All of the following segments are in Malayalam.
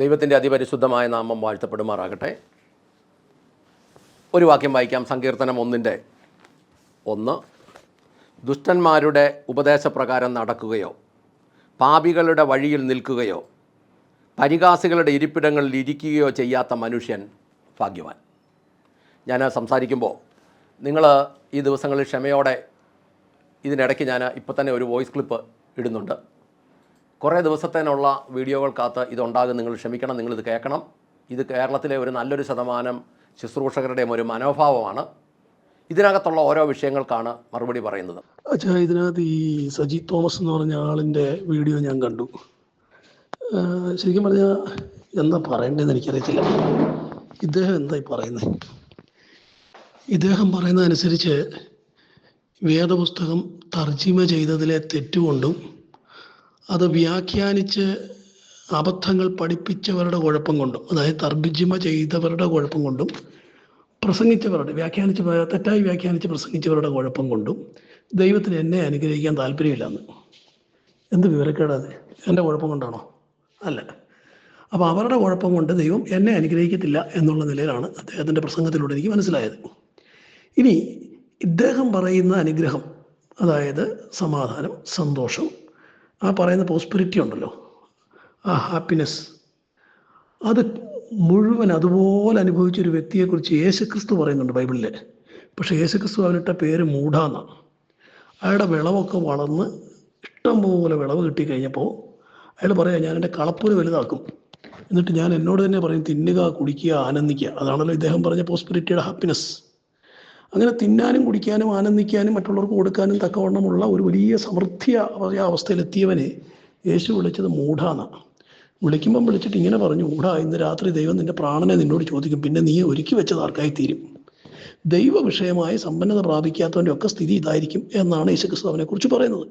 ദൈവത്തിന്റെ അതിപരിശുദ്ധമായ നാമം വാഴ്ത്തപ്പെടുമാറാകട്ടെ. ഒരു വാക്യം വായിക്കാം. സങ്കീർത്തനം ഒന്നിന്റെ ഒന്ന്. ദുഷ്ടന്മാരുടെ ഉപദേശപ്രകാരം നടക്കുകയോ പാപികളുടെ വഴിയിൽ നിൽക്കുകയോ പരിഹാസികളുടെ ഇരിപ്പിടങ്ങളിൽ ഇരിക്കുകയോ ചെയ്യാത്ത മനുഷ്യൻ ഭാഗ്യവാൻ. ഞാൻ സംസാരിക്കുമ്പോൾ നിങ്ങൾ ഈ ദിവസങ്ങളിൽ ക്ഷമയോടെ ഇതിനിടയ്ക്ക് ഞാൻ ഇപ്പോൾ തന്നെ ഒരു വോയിസ് ക്ലിപ്പ് ഇടുന്നുണ്ട്. കുറേ ദിവസത്തേനുള്ള വീഡിയോകൾക്കകത്ത് ഇതുണ്ടാകും. നിങ്ങൾ ക്ഷമിക്കണം നിങ്ങളിത് കേൾക്കണം. ഇത് കേരളത്തിലെ ഒരു നല്ലൊരു ശതമാനം ശുശ്രൂഷകരുടെയും ഒരു മനോഭാവമാണ്. ഇതിനകത്തുള്ള ഓരോ വിഷയങ്ങൾക്കാണ് മറുപടി പറയുന്നത്. അച്ഛാ ഇതിനകത്ത് ഈ സജി തോമസ് എന്ന് പറഞ്ഞ ആളിന്റെ വീഡിയോ ഞാൻ കണ്ടു. ശരിക്കും പറഞ്ഞാൽ എന്താ പറയേണ്ടതെന്ന് എനിക്കറിയത്തില്ല. ഇദ്ദേഹം എന്തായി പറയുന്നത് ഇദ്ദേഹം പറയുന്നതനുസരിച്ച് വേദപുസ്തകം തർജിമ ചെയ്തതിലെ തെറ്റുകൊണ്ടും അത് വ്യാഖ്യാനിച്ച് അബദ്ധങ്ങൾ പഠിപ്പിച്ചവരുടെ കുഴപ്പം കൊണ്ടും അതായത് തർജിമ ചെയ്തവരുടെ കുഴപ്പം കൊണ്ടും പ്രസംഗിച്ചവരുടെ വ്യാഖ്യാനിച്ച് തെറ്റായി വ്യാഖ്യാനിച്ച് പ്രസംഗിച്ചവരുടെ കുഴപ്പം കൊണ്ടും ദൈവത്തിന് എന്നെ അനുഗ്രഹിക്കാൻ താല്പര്യമില്ലെന്ന്. എന്ത് വിവരക്കേടാത് എന്റെ കുഴപ്പം കൊണ്ടാണോ? അല്ല. അപ്പോൾ അവരുടെ കുഴപ്പം കൊണ്ട് ദൈവം എന്നെ അനുഗ്രഹിക്കത്തില്ല എന്നുള്ള നിലയിലാണ് അദ്ദേഹത്തിന്റെ പ്രസംഗത്തിലൂടെ എനിക്ക് മനസ്സിലായത്. ഇനി ഇദ്ദേഹം പറയുന്ന അനുഗ്രഹം അതായത് സമാധാനം സന്തോഷം ആ പറയുന്ന പോസ്പിരിറ്റി ഉണ്ടല്ലോ. ആ ഹാപ്പിനെസ് അത് മുഴുവൻ അതുപോലെ അനുഭവിച്ച ഒരു വ്യക്തിയെക്കുറിച്ച് യേശുക്രിസ്തു പറയുന്നുണ്ട് ബൈബിളിൽ പക്ഷേ യേശുക്രിസ്തു അവനിട്ട പേര് മൂഢാന്നാണ് അയാളുടെ വിളവൊക്കെ വളർന്ന് ഇഷ്ടംപോലെ വിളവ് കിട്ടിക്കഴിഞ്ഞപ്പോൾ അയാൾ പറയാം ഞാൻ എന്റെ കളപ്പൂര് വലുതാക്കും. എന്നിട്ട് ഞാൻ എന്നോട് തന്നെ പറയും തിന്നുക കുടിക്കുക ആനന്ദിക്കുക അതാണല്ലോ ഇദ്ദേഹം പറഞ്ഞ പോസ്പിരിറ്റിയുടെ ഹാപ്പിനെസ് അങ്ങനെ തിന്നാനും കുടിക്കാനും ആനന്ദിക്കാനും മറ്റുള്ളവർക്ക് കൊടുക്കാനും തക്കവണ്ണമുള്ള ഒരു വലിയ സമൃദ്ധി അവസ്ഥയിലെത്തിയവനെ യേശു വിളിച്ചത് മൂഢാന്ന. വിളിക്കുമ്പം വിളിച്ചിട്ട് ഇങ്ങനെ പറഞ്ഞു മൂഢാ ഇന്ന് രാത്രി ദൈവം നിന്റെ പ്രാണനെ നിന്നോട് ചോദിക്കും പിന്നെ നീ ഒരുക്കി വെച്ചത് ആർക്കായി തീരും ദൈവ വിഷയമായി സമ്പന്നത പ്രാപിക്കാത്തവന്റെ ഒക്കെ സ്ഥിതി ഇതായിരിക്കും എന്നാണ് യേശുക്രിസ്തു അവനെ കുറിച്ച് പറയുന്നത്.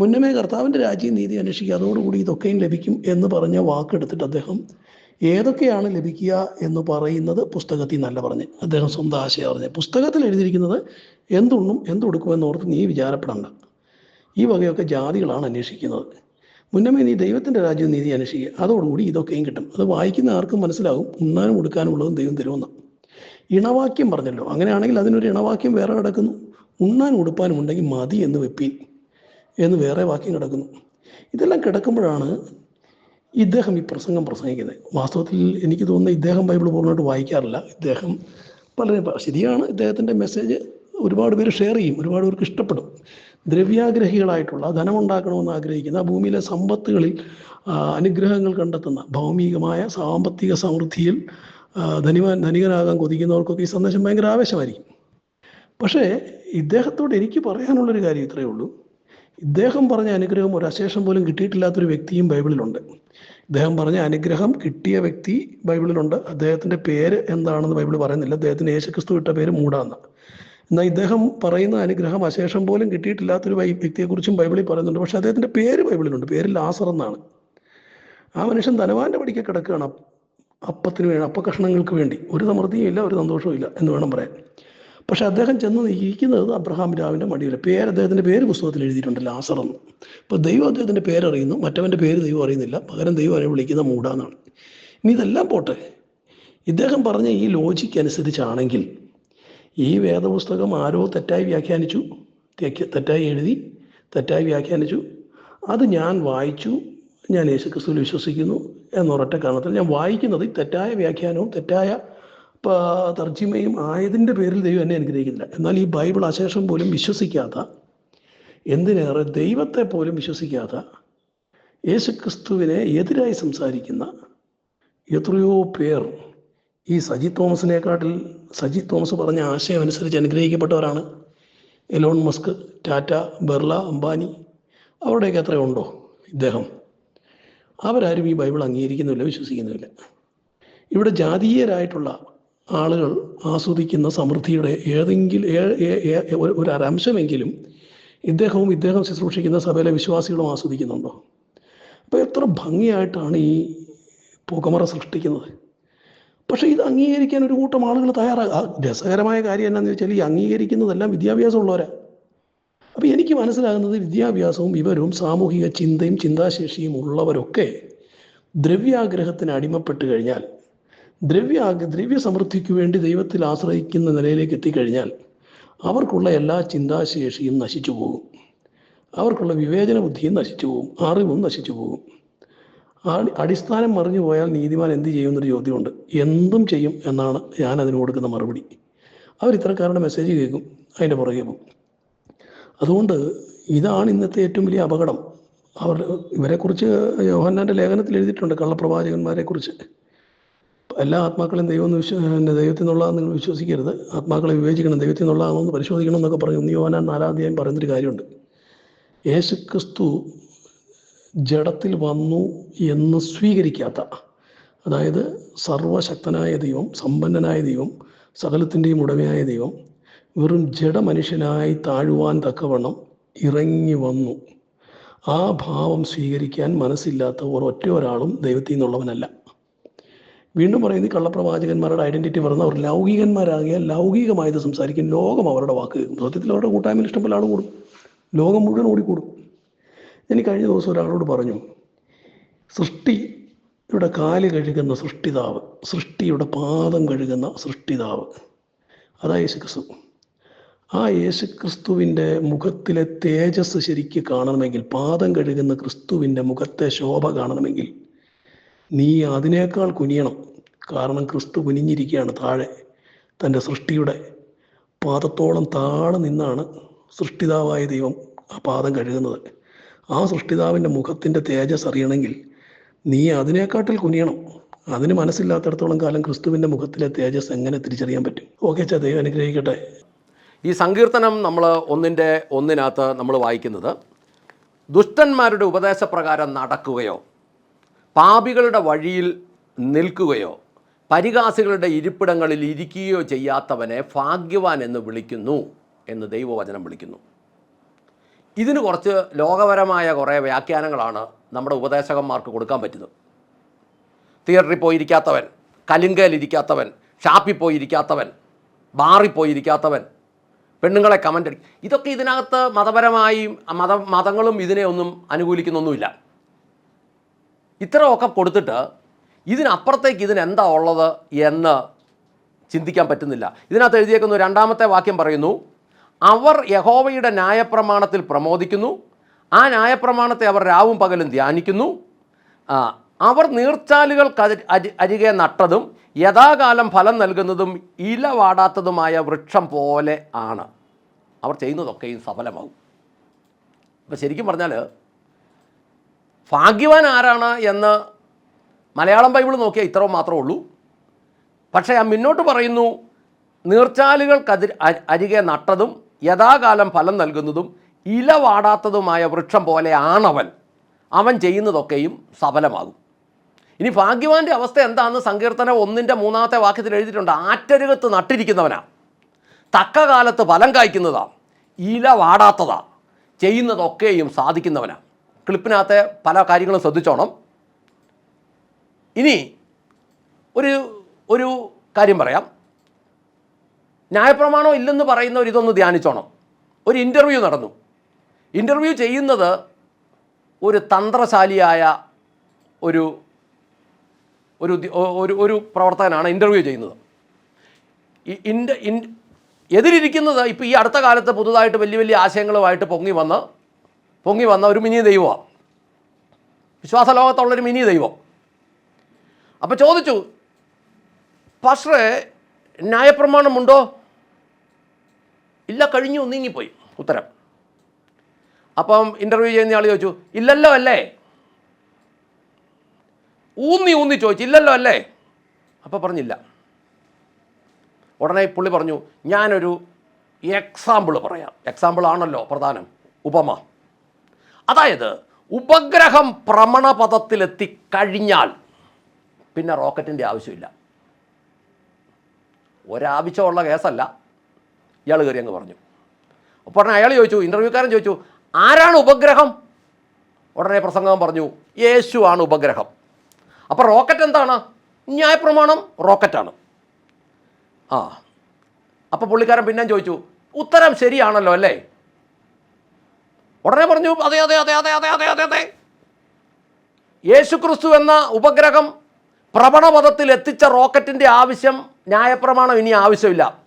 മുന്നമേ കർത്താവിന്റെ രാജ്യം നീതി അന്വേഷിക്കുക അതോടുകൂടി ഇതൊക്കെയും ലഭിക്കും എന്ന് പറഞ്ഞ വാക്കെടുത്തിട്ട് അദ്ദേഹം ഏതൊക്കെയാണ് ലഭിക്കുക എന്ന് പറയുന്നത് പുസ്തകത്തിൽ നല്ല പറഞ്ഞ്. അദ്ദേഹം സ്വന്തം ആശയം പറഞ്ഞ് പുസ്തകത്തിൽ എഴുതിയിരിക്കുന്നത് എന്തുണ്ണും എന്തുടുക്കുമെന്ന് ഓർത്ത് നീ വിചാരപ്പെടണ്ട. ഈ വകയൊക്കെ ജാതികളാണ് അന്വേഷിക്കുന്നത്. മുന്നമേ നീ ദൈവത്തിന്റെ രാജ്യം നീതി അന്വേഷിക്കുക. അതോടുകൂടി ഇതൊക്കെയും കിട്ടും. അത് വായിക്കുന്ന ആർക്കും മനസ്സിലാകും. ഉണ്ണാനും കൊടുക്കാനുള്ളതും ദൈവം തരുമെന്ന്. ഇണവാക്യം പറഞ്ഞല്ലോ. അങ്ങനെയാണെങ്കിൽ അതിനൊരു ഇണവാക്യം വേറെ കിടക്കുന്നു. ഉണ്ണാനും ഉടുപ്പാനും ഉണ്ടെങ്കിൽ മതി എന്ന് വെപ്പീൻ എന്ന് വേറെ വാക്യം കിടക്കുന്നു. ഇതെല്ലാം കിടക്കുമ്പോഴാണ് ഇദ്ദേഹം ഈ പ്രസംഗം പ്രസംഗിക്കുന്നത്. വാസ്തവത്തിൽ എനിക്ക് തോന്നുന്നത് ഇദ്ദേഹം ബൈബിൾ പൂർണമായിട്ട് വായിക്കാറില്ല. ഇദ്ദേഹം വളരെ ശരിയാണ് ഇദ്ദേഹത്തിന്റെ മെസ്സേജ് ഒരുപാട് പേര് ഷെയർ ചെയ്യും ഒരുപാട് പേർക്ക് ഇഷ്ടപ്പെടും. ദ്രവ്യാഗ്രഹികളായിട്ടുള്ള ധനമുണ്ടാക്കണമെന്ന് ആഗ്രഹിക്കുന്ന ഭൂമിയിലെ സമ്പത്തുകളിൽ അനുഗ്രഹങ്ങൾ കണ്ടെത്തുന്ന ഭൗമികമായ സാമ്പത്തിക സമൃദ്ധിയിൽ ധനിമാൻ ധനികനാകാൻ കൊതിക്കുന്നവർക്കൊക്കെ ഈ സന്ദേശം ഭയങ്കര ആവേശമായിരിക്കും. പക്ഷേ ഇദ്ദേഹത്തോട് എനിക്ക് പറയാനുള്ളൊരു കാര്യം ഇത്രയേ ഉള്ളൂ. ഇദ്ദേഹം പറഞ്ഞ അനുഗ്രഹം ഒരു അശേഷം പോലും കിട്ടിയിട്ടില്ലാത്തൊരു വ്യക്തിയും ബൈബിളിലുണ്ട്. ഇദ്ദേഹം പറഞ്ഞ അനുഗ്രഹം കിട്ടിയ വ്യക്തി ബൈബിളിലുണ്ട്. അദ്ദേഹത്തിന്റെ പേര് എന്താണെന്ന് ബൈബിൾ പറയുന്നില്ല. അദ്ദേഹത്തിന് യേശുക്രിസ്തു ഇട്ട പേര് മൂടാന്ന്. എന്നാൽ ഇദ്ദേഹം പറയുന്ന അനുഗ്രഹം അശേഷം പോലും കിട്ടിയിട്ടില്ലാത്തൊരു വ്യക്തിയെക്കുറിച്ചും ബൈബിളിൽ പറയുന്നുണ്ട്. പക്ഷെ അദ്ദേഹത്തിന്റെ പേര് ബൈബിളിലുണ്ട്. പേര് ലാസർ എന്നാണ് ആ മനുഷ്യൻ ധനവാന്റെ പടിക്ക് കിടക്കുകയാണ്. അപ്പത്തിന് വേണ്ടി അപ്പ കഷ്ണങ്ങൾക്ക് വേണ്ടി. ഒരു സമൃദ്ധിയും ഇല്ല ഒരു സന്തോഷവും ഇല്ല എന്ന് വേണം പറയാൻ. പക്ഷെ അദ്ദേഹം ചെന്ന് ഇരിക്കുന്നത് അബ്രഹാം രാവിന്റെ മടിയിൽ പേര് അദ്ദേഹത്തിന്റെ പേര് പുസ്തകത്തിൽ എഴുതിയിട്ടുണ്ട് ലാസർ എന്ന്. അപ്പോൾ ദൈവം അദ്ദേഹത്തിന്റെ പേരറിയുന്നു മറ്റവന്റെ പേര് ദൈവം അറിയുന്നില്ല. പകരം ദൈവം അവനെ വിളിക്കുന്ന മൂടാന്നാണ് ഇനി ഇതെല്ലാം പോട്ടെ. ഇദ്ദേഹം പറഞ്ഞ ഈ ലോജിക്ക് അനുസരിച്ചാണെങ്കിൽ ഈ വേദപുസ്തകം ആരോ തെറ്റായി വ്യാഖ്യാനിച്ചു തെറ്റായി എഴുതി തെറ്റായി വ്യാഖ്യാനിച്ചു. അത് ഞാൻ വായിച്ചു ഞാൻ യേശുക്രിസ്തുവിൽ വിശ്വസിക്കുന്നു എന്നൊരൊറ്റ കാരണത്തിൽ ഞാൻ വായിക്കുന്നത് തെറ്റായ വ്യാഖ്യാനവും തെറ്റായ തർജിമയും ആയതിന്റെ പേരിൽ ദൈവം എന്നെ അനുഗ്രഹിക്കുന്നില്ല. എന്നാൽ ഈ ബൈബിൾ അശേഷം പോലും വിശ്വസിക്കാത്ത എന്തിനേറെ ദൈവത്തെ പോലും വിശ്വസിക്കാത്ത യേശുക്രിസ്തുവിനെ എതിരായി സംസാരിക്കുന്ന എത്രയോ പേർ ഈ സജി തോമസിനെക്കാട്ടിൽ സജി തോമസ് പറഞ്ഞ ആശയം അനുസരിച്ച് അനുഗ്രഹിക്കപ്പെട്ടവരാണ്. എലോൺ മസ്ക് ടാറ്റ ബെർള അംബാനി അവരുടെയൊക്കെ എത്രയുണ്ടോ ഇദ്ദേഹം. അവരാരും ഈ ബൈബിൾ അംഗീകരിക്കുന്നില്ല വിശ്വസിക്കുന്നില്ല. ഇവിടെ ജാതീയരായിട്ടുള്ള ആളുകൾ ആസ്വദിക്കുന്ന സമൃദ്ധിയുടെ ഏതെങ്കിലും ഒരു- ഒരു ഒരംശമെങ്കിലും ഇദ്ദേഹവും ഇദ്ദേഹം ശുശ്രൂഷിക്കുന്ന സഭയിലെ വിശ്വാസികളും ആസ്വദിക്കുന്നുണ്ടോ? അപ്പോൾ എത്ര ഭംഗിയായിട്ടാണ് ഈ പുകമറ സൃഷ്ടിക്കുന്നത്. പക്ഷേ ഇത് അംഗീകരിക്കാൻ ഒരു കൂട്ടം ആളുകൾ തയ്യാറാകും രസകരമായ കാര്യം എന്നാന്ന് വെച്ചാൽ ഈ അംഗീകരിക്കുന്നതെല്ലാം വിദ്യാഭ്യാസം ഉള്ളവരാ അപ്പോൾ എനിക്ക് മനസ്സിലാകുന്നത് വിദ്യാഭ്യാസവും വിവരവും സാമൂഹിക ചിന്തയും ചിന്താശേഷിയും ഉള്ളവരൊക്കെ ദ്രവ്യാഗ്രഹത്തിന് അടിമപ്പെട്ട് കഴിഞ്ഞാൽ ദ്രവ്യ ദ്രവ്യ സമൃദ്ധിക്ക് വേണ്ടി ദൈവത്തിൽ ആശ്രയിക്കുന്ന നിലയിലേക്ക് എത്തിക്കഴിഞ്ഞാൽ അവർക്കുള്ള എല്ലാ ചിന്താശേഷിയും നശിച്ചു പോകും. അവർക്കുള്ള വിവേചന ബുദ്ധിയും നശിച്ചു പോകും. അറിവും നശിച്ചു പോകും. അടിസ്ഥാനം മറിഞ്ഞു പോയാൽ നീതിമാൻ എന്ത് ചെയ്യുമെന്നൊരു ചോദ്യമുണ്ട്. എന്തും ചെയ്യും എന്നാണ് ഞാൻ അതിന് കൊടുക്കുന്ന മറുപടി. അവർ ഇത്തരക്കാരുടെ മെസ്സേജ് കേൾക്കും. അതിന്റെ പുറകെ പോകും. അതുകൊണ്ട് ഇതാണ് ഇന്നത്തെ ഏറ്റവും വലിയ അപകടം. അവർ ഇവരെക്കുറിച്ച് യോഹന്നാന്റെ ലേഖനത്തിൽ എഴുതിയിട്ടുണ്ട് കള്ളപ്രവാചകന്മാരെക്കുറിച്ച്. എല്ലാ ആത്മാക്കളും ദൈവം വിശ്വ ദൈവത്തിൽ നിങ്ങൾ വിശ്വസിക്കരുത്. ആത്മാക്കളെ വിവേചിക്കണം ദൈവത്തിൽ പരിശോധിക്കണം എന്നൊക്കെ പറഞ്ഞു. യോനാൻ നാലാധ്യായം പറയുന്നൊരു കാര്യമുണ്ട്. യേശു ക്രിസ്തു ജഡത്തിൽ വന്നു എന്ന് സ്വീകരിക്കാത്ത അതായത് സർവശക്തനായ ദൈവം സമ്പന്നനായ ദൈവം സകലത്തിന്റെയും ഉടമയായ ദൈവം വെറും ജഡമനുഷ്യനായി താഴുവാൻ തക്കവണ്ണം ഇറങ്ങി വന്നു. ആ ഭാവം സ്വീകരിക്കാൻ മനസ്സില്ലാത്ത ഒരൊറ്റ ഒരാളും ദൈവത്തിൽ നിന്നുള്ളവനല്ല. വീണ്ടും പറയുന്നത് കള്ളപ്രവാചകന്മാരുടെ ഐഡന്റിറ്റി പറഞ്ഞ അവർ ലൗകികന്മാരാകിയാൽ ലൗകികമായത് സംസാരിക്കും. ലോകം അവരുടെ വാക്ക് സത്യത്തിൽ അവരുടെ കൂട്ടായ്മയിൽ ഇഷ്ടംപോലെ ആൾ കൂടും. ലോകം മുഴുവൻ ഓടിക്കൂടും. ഞാൻ കഴിഞ്ഞ ദിവസം ഒരാളോട് പറഞ്ഞു സൃഷ്ടിയുടെ കാൽ കഴുകുന്ന സൃഷ്ടിതാവ് സൃഷ്ടിയുടെ പാദം കഴുകുന്ന സൃഷ്ടിതാവ് അതാ യേശുക്രിസ്തു. ആ യേശുക്രിസ്തുവിന്റെ മുഖത്തിലെ തേജസ് ശരിക്ക് കാണണമെങ്കിൽ പാദം കഴുകുന്ന ക്രിസ്തുവിന്റെ മുഖത്തെ ശോഭ കാണണമെങ്കിൽ നീ അതിനേക്കാൾ കുനിയണം. കാരണം ക്രിസ്തു കുനിഞ്ഞിരിക്കുകയാണ് താഴെ. തന്റെ സൃഷ്ടിയുടെ പാദത്തോളം താഴെ നിന്നാണ് സൃഷ്ടിതാവായ ദൈവം ആ പാദം കഴുകുന്നത്. ആ സൃഷ്ടിതാവിന്റെ മുഖത്തിന്റെ തേജസ് അറിയണമെങ്കിൽ നീ അതിനേക്കാട്ടിൽ കുനിയണം. അതിന് മനസ്സില്ലാത്തടത്തോളം കാലം ക്രിസ്തുവിന്റെ മുഖത്തിലെ തേജസ് എങ്ങനെ തിരിച്ചറിയാൻ പറ്റും? ഓക്കെ ചാ ദൈവം അനുഗ്രഹിക്കട്ടെ. ഈ സങ്കീർത്തനം നമ്മൾ ഒന്നിന്റെ ഒന്നിനകത്ത് നമ്മൾ വായിക്കുന്നത് ദുഷ്ടന്മാരുടെ ഉപദേശപ്രകാരം നടക്കുകയോ പാപികളുടെ വഴിയിൽ നിൽക്കുകയോ പരിഹാസികളുടെ ഇരിപ്പിടങ്ങളിൽ ഇരിക്കുകയോ ചെയ്യാത്തവനെ ഭാഗ്യവാൻ എന്ന് വിളിക്കുന്നു എന്ന് ദൈവവചനം വിളിക്കുന്നു. ഇതിന് കുറച്ച് ലോകപരമായ കുറേ വ്യാഖ്യാനങ്ങളാണ് നമ്മുടെ ഉപദേശകന്മാർക്ക് കൊടുക്കാൻ പറ്റുന്നത്. തിയേറ്ററിൽ പോയിരിക്കാത്തവൻ കലിങ്കയിലിരിക്കാത്തവൻ ഷാപ്പിൽ പോയിരിക്കാത്തവൻ ബാറിൽ പോയിരിക്കാത്തവൻ പെണ്ണുങ്ങളെ കമന്റ് അടി ഇതൊക്കെ ഇതിനകത്ത് മതപരമായി മത മതങ്ങളും ഇതിനെ ഒന്നും അനുകൂലിക്കുന്നൊന്നുമില്ല. ഇത്രയൊക്കെ കൊടുത്തിട്ട് ഇതിനപ്പുറത്തേക്ക് ഇതിനെന്താ ഉള്ളത് എന്ന് ചിന്തിക്കാൻ പറ്റുന്നില്ല. ഇതിനകത്ത് എഴുതിയേക്കുന്ന രണ്ടാമത്തെ വാക്യം പറയുന്നു അവർ യഹോവയുടെ ന്യായപ്രമാണത്തിൽ പ്രമോദിക്കുന്നു. ആ ന്യായപ്രമാണത്തെ അവർ രാവും പകലും ധ്യാനിക്കുന്നു. അവർ നീർച്ചാലുകൾ അരികെ നട്ടതും യഥാകാലം ഫലം നൽകുന്നതും ഇല വാടാത്തതുമായ വൃക്ഷം പോലെ ആണ്. അവർ ചെയ്യുന്നതൊക്കെയും സഫലമാകും. അപ്പോൾ ശരിക്കും പറഞ്ഞാൽ ഭാഗ്യവാൻ ആരാണ് എന്ന് മലയാളം ബൈബിൾ നോക്കിയാൽ ഇത്ര മാത്രമേ ഉള്ളൂ. പക്ഷേ ആ മുന്നോട്ട് പറയുന്നു നീർച്ചാലുകൾ കതിർ അരികെ നട്ടതും യഥാകാലം ഫലം നൽകുന്നതും ഇല വാടാത്തതുമായ വൃക്ഷം പോലെ ആണവൻ അവൻ ചെയ്യുന്നതൊക്കെയും സഫലമാകും. ഇനി ഭാഗ്യവാന്റെ അവസ്ഥ എന്താണെന്ന് സങ്കീർത്തനം ഒന്നിന്റെ മൂന്നാമത്തെ വാക്യത്തിൽ എഴുതിയിട്ടുണ്ട്. ആറ്റരുകത്ത് നട്ടിരിക്കുന്നവനാണ് തക്ക കാലത്ത് ഫലം കായ്ക്കുന്നതാണ് ഇല വാടാത്തതാണ് ചെയ്യുന്നതൊക്കെയും സാധിക്കുന്നവനാ. ക്ലിപ്പിനകത്തെ പല കാര്യങ്ങളും ശ്രദ്ധിച്ചോണം. ഇനി ഒരു ഒരു കാര്യം പറയാം. ന്യായപ്രമാണം ഇല്ലെന്ന് പറയുന്നവർ ഇതൊന്ന് ധ്യാനിച്ചോണം. ഒരു ഇന്റർവ്യൂ നടന്നു. ഇന്റർവ്യൂ ചെയ്യുന്നത് ഒരു തന്ത്രശാലിയായ ഒരു ഒരു ഒരു ഒരു പ്രവർത്തകനാണ് ഇന്റർവ്യൂ ചെയ്യുന്നത്. ഇന്റ ഇൻ എതിരിരിക്കുന്നത് ഇപ്പോൾ ഈ അടുത്ത കാലത്ത് പുതുതായിട്ട് വലിയ വലിയ ആശയങ്ങളുമായിട്ട് പൊങ്ങി വന്ന് പൊങ്ങി വന്ന ഒരു മിനി ദൈവമാണ് വിശ്വാസ ലോകത്തുള്ളൊരു മിനി ദൈവം. അപ്പോൾ ചോദിച്ചു പക്ഷേ ന്യായപ്രമാണമുണ്ടോ? ഇല്ല കഴിഞ്ഞു നീങ്ങിപ്പോയി. ഉത്തരം. അപ്പം ഇന്റർവ്യൂ ചെയ്യുന്ന ആൾ ചോദിച്ചു ഇല്ലല്ലോ അല്ലേ? ഊന്നി ഊന്നി ചോദിച്ചു ഇല്ലല്ലോ അല്ലേ? അപ്പോൾ പറഞ്ഞില്ല. ഉടനെ പുള്ളി പറഞ്ഞു ഞാനൊരു എക്സാമ്പിൾ പറയാം. എക്സാമ്പിൾ ആണല്ലോ പ്രധാനം. ഉപമ. അതായത് ഉപഗ്രഹം ഭ്രമണപഥത്തിലെത്തി കഴിഞ്ഞാൽ പിന്നെ റോക്കറ്റിന്റെ ആവശ്യമില്ല. ഒരാവശ്യമുള്ള കേസല്ല. ഇയാൾ കയറി അങ്ങ് പറഞ്ഞു. അപ്പോൾ അയാൾ ചോദിച്ചു ഇന്റർവ്യൂക്കാരൻ ചോദിച്ചു ആരാണ് ഉപഗ്രഹം? ഉടനെ പ്രസംഗം പറഞ്ഞു യേശു ആണ് ഉപഗ്രഹം. അപ്പോൾ റോക്കറ്റ് എന്താണ്? ന്യായപ്രമാണം റോക്കറ്റാണ്. ആ. അപ്പോൾ പുള്ളിക്കാരൻ പിന്നെയും ചോദിച്ചു ഉത്തരം ശരിയാണല്ലോ അല്ലേ? ഉടനെ പറഞ്ഞു അതെ അതെ അതെ അതെ അതെ അതെ അതെ അതെ. യേശുക്രിസ്തു എന്ന ഉപഗ്രഹം പ്രവണപഥത്തിൽ എത്തിച്ച റോക്കറ്റിന്റെ ആവശ്യം ന്യായപ്രമാണം ഇനി ആവശ്യമില്ല.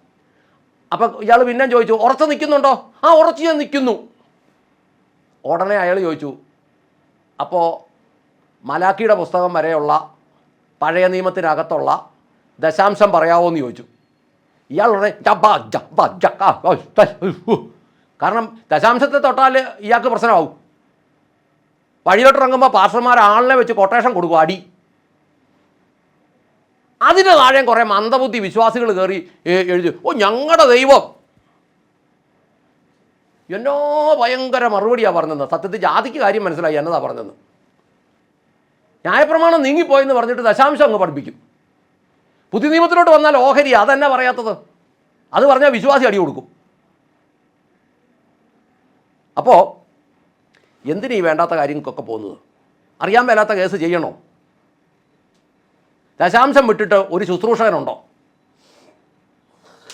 അപ്പം ഇയാൾ പിന്നെ ചോദിച്ചു ഉറച്ച് നിൽക്കുന്നുണ്ടോ? ആ ഉറച്ച് ഞാൻ നിൽക്കുന്നു. ഉടനെ അയാൾ ചോദിച്ചു അപ്പോൾ മലാക്കിയുടെ പുസ്തകം വരെയുള്ള പഴയ നിയമത്തിനകത്തുള്ള ദശാംശം പറയാവോ? എന്ന് ചോദിച്ചു. ഇയാൾ ഉടനെ കാരണം ദശാംശത്തെ തൊട്ടാൽ ഇയാൾക്ക് പ്രശ്നമാവും. വഴിയോട്ടിറങ്ങുമ്പോൾ പാർഷന്മാർ ആളിനെ വെച്ച് കൊട്ടേഷൻ കൊടുക്കും അടി. അതിന് താഴെ കുറേ മന്ദബുദ്ധി വിശ്വാസികൾ കയറി എഴുതി ഓ ഞങ്ങളുടെ ദൈവം. എന്നോ ഭയങ്കര മറുപടിയാണ് പറഞ്ഞത്. സത്യത്തിൽ ജാതിക്ക് കാര്യം മനസ്സിലായി എന്നതാ പറഞ്ഞത്. ന്യായപ്രമാണം നീങ്ങിപ്പോയെന്ന് പറഞ്ഞിട്ട് ദശാംശം അങ്ങ് പഠിപ്പിക്കും. പുതിയ നിയമത്തിലോട്ട് വന്നാൽ ഓഹരി അതെന്നെ പറയാത്തത്. അത് പറഞ്ഞാൽ വിശ്വാസി അടി കൊടുക്കും. അപ്പോൾ എന്തിനീ വേണ്ടാത്ത കാര്യങ്ങൾക്കൊക്കെ പോകുന്നത്? അറിയാൻ മേലാത്ത കേസ് ചെയ്യണോ? ദശാംശം വിട്ടിട്ട് ഒരു ശുശ്രൂഷകനുണ്ടോ?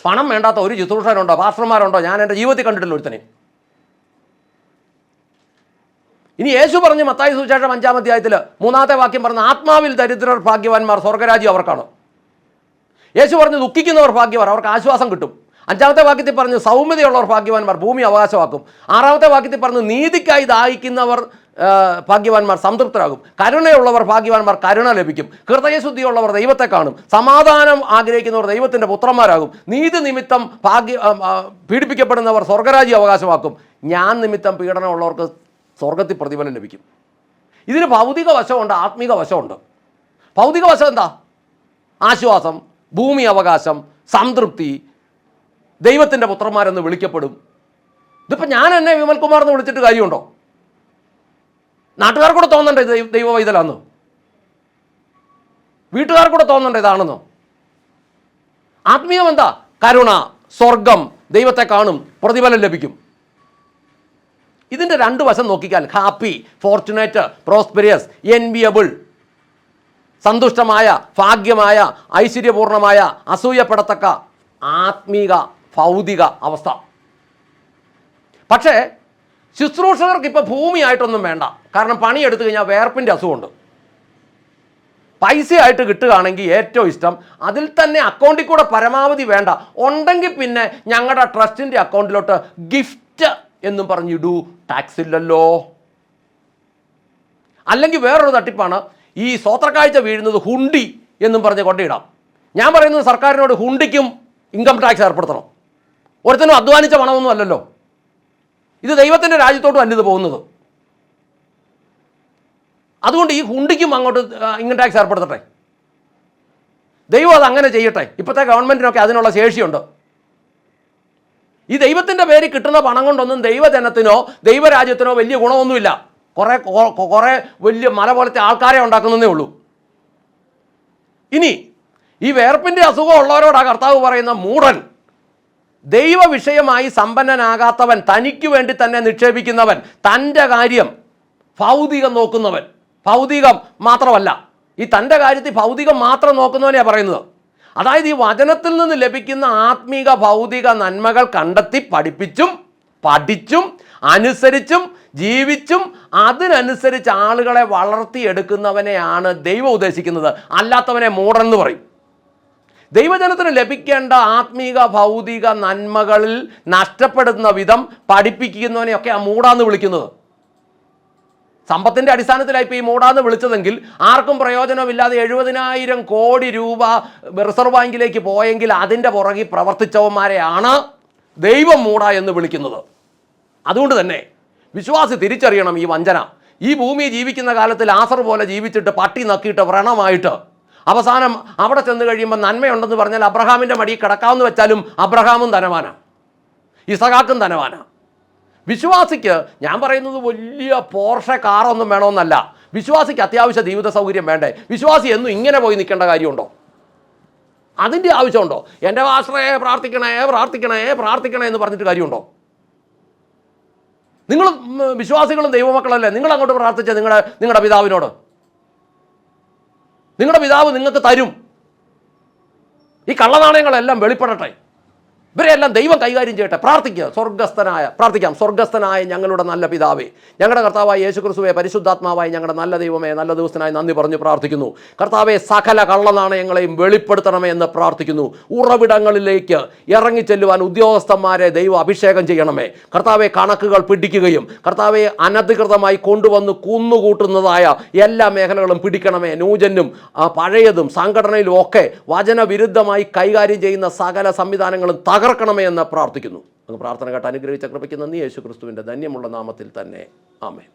പണം വേണ്ടാത്ത ഒരു ശുശ്രൂഷകനുണ്ടോ? പാസ്റ്റർമാരുണ്ടോ? ഞാൻ എന്റെ ജീവിതത്തിൽ കണ്ടിട്ടില്ല ഒരുത്തനെ. ഇനി യേശു പറഞ്ഞു മത്തായി സുവിശേഷം അഞ്ചാം അധ്യായത്തിൽ മൂന്നാമത്തെ വാക്യം പറഞ്ഞ ആത്മാവിൽ ദരിദ്രർ ഭാഗ്യവാന്മാർ സ്വർഗരാജ്യം അവർക്കാണ്. യേശു പറഞ്ഞു ദുഃഖിക്കുന്നവർ ഭാഗ്യവാർ അവർക്ക് ആശ്വാസം കിട്ടും. അഞ്ചാമത്തെ വാക്യത്തിൽ പറഞ്ഞു സൗമ്യതയുള്ളവർ ഭാഗ്യവാന്മാർ ഭൂമി അവകാശമാക്കും. ആറാമത്തെ വാക്യത്തിൽ പറഞ്ഞു നീതിക്കായി ദാഹിക്കുന്നവർ ഭാഗ്യവാന്മാർ സംതൃപ്തരാകും. കരുണയുള്ളവർ ഭാഗ്യവാന്മാർ കരുണ ലഭിക്കും. ഹൃദയശുദ്ധിയുള്ളവർ ദൈവത്തെ കാണും. സമാധാനം ആഗ്രഹിക്കുന്നവർ ദൈവത്തിന്റെ പുത്രന്മാരാകും. നീതി നിമിത്തം ഭാഗ്യ പീഡിപ്പിക്കപ്പെടുന്നവർ സ്വർഗരാജ്യം അവകാശമാക്കും. ഞാൻ നിമിത്തം പീഡനമുള്ളവർക്ക് സ്വർഗത്തിൽ പ്രതിഫലം ലഭിക്കും. ഇതിന് ഭൗതിക വശമുണ്ട് ആത്മീക വശമുണ്ട്. ഭൗതിക വശം എന്താ? ആശ്വാസം ഭൂമി അവകാശം സംതൃപ്തി ദൈവത്തിന്റെ പുത്രന്മാരെന്ന് വിളിക്കപ്പെടും. ഇതിപ്പോൾ ഞാൻ എന്നെ വിമൽകുമാർ എന്ന് വിളിച്ചിട്ട് കാര്യമുണ്ടോ? നാട്ടുകാർക്കൂടെ തോന്നണ്ടേ ദൈവ വൈതലാന്ന് വീട്ടുകാർക്കൂടെ തോന്നണ്ടേ ഇതാണെന്നോ? ആത്മീയം എന്താ? കരുണ സ്വർഗം ദൈവത്തെ കാണും പ്രതിഫലം ലഭിക്കും. ഇതിന്റെ രണ്ട് വശം നോക്കിക്കാൽ ഹാപ്പി ഫോർച്ചുനേറ്റ് പ്രോസ്പെരിയസ് എൻവിയബിൾ സന്തുഷ്ടമായ ഭാഗ്യമായ ഐശ്വര്യപൂർണമായ അസൂയപ്പെടത്തക്ക ആത്മീക ഭൗതിക അവസ്ഥ. പക്ഷേ ശുശ്രൂഷകർക്ക് ഇപ്പോൾ ഭൂമിയായിട്ടൊന്നും വേണ്ട. കാരണം പണിയെടുത്തു കഴിഞ്ഞാൽ വേർപ്പിന്റെ അസുഖമുണ്ട്. പൈസയായിട്ട് കിട്ടുകയാണെങ്കിൽ ഏറ്റവും ഇഷ്ടം അതിൽ തന്നെ അക്കൗണ്ടിൽ കൂടെ പരമാവധി വേണ്ട. ഉണ്ടെങ്കിൽ പിന്നെ ഞങ്ങളുടെ ട്രസ്റ്റിന്റെ അക്കൗണ്ടിലോട്ട് ഗിഫ്റ്റ് എന്നും പറഞ്ഞിടൂ ടാക്സ് ഇല്ലല്ലോ. അല്ലെങ്കിൽ വേറൊരു തട്ടിപ്പാണ് ഈ സ്വത്രക്കാഴ്ച വീഴുന്നത് ഹുണ്ടി എന്നും പറഞ്ഞ് കൊണ്ടിടാം ഞാൻ പറയുന്നത് സർക്കാരിനോട് ഹുണ്ടിക്കും ഇൻകം ടാക്സ് ഏർപ്പെടുത്തണം. ഒരുത്തനും അധ്വാനിച്ച പണമൊന്നും അല്ലല്ലോ. ഇത് ദൈവത്തിന്റെ രാജ്യത്തോട്ടും അല്ല ഇത് പോകുന്നത്. അതുകൊണ്ട് ഈ ഹുണ്ടിക്കും അങ്ങോട്ട് ഇങ്ങനെ ടാക്സ് ഏർപ്പെടുത്തട്ടെ. ദൈവം അത് അങ്ങനെ ചെയ്യട്ടെ. ഇപ്പോഴത്തെ ഗവൺമെന്റിനൊക്കെ അതിനുള്ള ശേഷിയുണ്ട്. ഈ ദൈവത്തിന്റെ പേര് കിട്ടുന്ന പണം കൊണ്ടൊന്നും ദൈവജനത്തിനോ ദൈവരാജ്യത്തിനോ വലിയ ഗുണമൊന്നുമില്ല. കുറേ കുറേ വലിയ മല പോലത്തെ ആൾക്കാരെ ഉണ്ടാക്കുന്നതേ ഉള്ളൂ. ഇനി ഈ വേർപ്പിന്റെ അസുഖം ഉള്ളവരോടാ കർത്താവ് പറയുന്ന മൂടൻ. ദൈവ വിഷയമായി സമ്പന്നനാകാത്തവൻ തനിക്ക് വേണ്ടി തന്നെ നിക്ഷേപിക്കുന്നവൻ തന്റെ കാര്യം ഭൗതികം നോക്കുന്നവൻ. ഭൗതികം മാത്രമല്ല ഈ തന്റെ കാര്യത്തിൽ ഭൗതികം മാത്രം നോക്കുന്നവനെയാണ് പറയുന്നത്. അതായത് ഈ വചനത്തിൽ നിന്ന് ലഭിക്കുന്ന ആത്മീക ഭൗതിക നന്മകൾ കണ്ടെത്തി പഠിപ്പിച്ചും പഠിച്ചും അനുസരിച്ചും ജീവിച്ചും അതിനനുസരിച്ച് ആളുകളെ വളർത്തിയെടുക്കുന്നവനെയാണ് ദൈവം ഉദ്ദേശിക്കുന്നത്. അല്ലാത്തവനെ മൂടൻ എന്ന് പറയും. ദൈവജനത്തിന് ലഭിക്കേണ്ട ആത്മീക ഭൗതിക നന്മകളിൽ നഷ്ടപ്പെടുന്ന വിധം പഠിപ്പിക്കുന്നവനെയൊക്കെ ആ മൂടാന്ന് വിളിക്കുന്നത്. സമ്പത്തിന്റെ അടിസ്ഥാനത്തിലായി ഇപ്പോൾ ഈ മൂടാന്ന് വിളിച്ചതെങ്കിൽ ആർക്കും പ്രയോജനമില്ലാതെ എഴുപതിനായിരം കോടി രൂപ റിസർവ് ബാങ്കിലേക്ക് പോയെങ്കിൽ അതിന്റെ പുറകിൽ പ്രവർത്തിച്ചവന്മാരെയാണ് ദൈവം മൂട എന്ന് വിളിക്കുന്നത്. അതുകൊണ്ട് തന്നെ വിശ്വാസി തിരിച്ചറിയണം ഈ വഞ്ചന. ഈ ഭൂമി ജീവിക്കുന്ന കാലത്തിൽ ആസർ പോലെ ജീവിച്ചിട്ട് പട്ടി നക്കിയിട്ട് വ്രണമായിട്ട് അവസാനം അവിടെ ചെന്ന് കഴിയുമ്പോൾ നന്മയുണ്ടെന്ന് പറഞ്ഞാൽ അബ്രഹാമിന്റെ മടി കിടക്കാമെന്ന് വെച്ചാലും അബ്രഹാമും ധനവാനാണ് ഇസഹാക്കും ധനവാനാണ് വിശ്വാസിക്ക് ഞാൻ പറയുന്നത് വലിയ പോർഷ കാറൊന്നും വേണമെന്നല്ല. വിശ്വാസിക്ക് അത്യാവശ്യ ജീവിത സൗകര്യം വേണ്ടേ? വിശ്വാസി എന്നും ഇങ്ങനെ പോയി നിൽക്കേണ്ട കാര്യമുണ്ടോ? അതിന്റെ ആവശ്യമുണ്ടോ? എന്റെ ആശ്രയെ പ്രാർത്ഥിക്കണേ പ്രാർത്ഥിക്കണേ പ്രാർത്ഥിക്കണേ എന്ന് പറഞ്ഞിട്ട് കാര്യമുണ്ടോ? നിങ്ങൾ വിശ്വാസികളും ദൈവമക്കളല്ലേ? നിങ്ങൾ അങ്ങോട്ട് പ്രാർത്ഥിച്ച നിങ്ങളുടെ നിങ്ങളുടെ പിതാവിനോട്. നിങ്ങളുടെ പിതാവ് നിങ്ങൾക്ക് തരും. ഈ കള്ളനാണയങ്ങളെല്ലാം വെളിപ്പെടട്ടെ. ഇവരെല്ലാം ദൈവം കൈകാര്യം ചെയ്യട്ടെ. പ്രാർത്ഥിക്കുക. സ്വർഗസ്ഥനായ പ്രാർത്ഥിക്കാം. സ്വർഗസ്ഥനായ ഞങ്ങളുടെ നല്ല പിതാവേ. ഞങ്ങളുടെ കർത്താവായ യേശു ക്രിസ്തുവെ പരിശുദ്ധാത്മാവായ ഞങ്ങളുടെ നല്ല ദൈവമേ നല്ല ദിവസത്തിനായി നന്ദി പറഞ്ഞു പ്രാർത്ഥിക്കുന്നു. കർത്താവെ സകല കള്ളനാണയങ്ങളെയും വെളിപ്പെടുത്തണമേ എന്ന് പ്രാർത്ഥിക്കുന്നു. ഉറവിടങ്ങളിലേക്ക് ഇറങ്ങിച്ചെല്ലുവാൻ ഉദ്യോഗസ്ഥന്മാരെ ദൈവം അഭിഷേകം ചെയ്യണമേ. കർത്താവെ കണക്കുകൾ പിടിക്കുകയും കർത്താവെ അനധികൃതമായി കൊണ്ടുവന്ന് കുന്നുകൂട്ടുന്നതായ എല്ലാ മേഖലകളും പിടിക്കണമേ. നൂജനും പഴയതും സംഘടനയിലും ഒക്കെ വചനവിരുദ്ധമായി കൈകാര്യം ചെയ്യുന്ന സകല സംവിധാനങ്ങളും തകർക്കണമേ എന്ന് പ്രാർത്ഥിക്കുന്നു. അങ്ങ് പ്രാർത്ഥന കേട്ട് അനുഗ്രഹിച്ച കൃപയ്ക്ക് നന്ദി. യേശു ക്രിസ്തുവിന്റെ ധന്യമുള്ള നാമത്തിൽ തന്നെ. ആമേ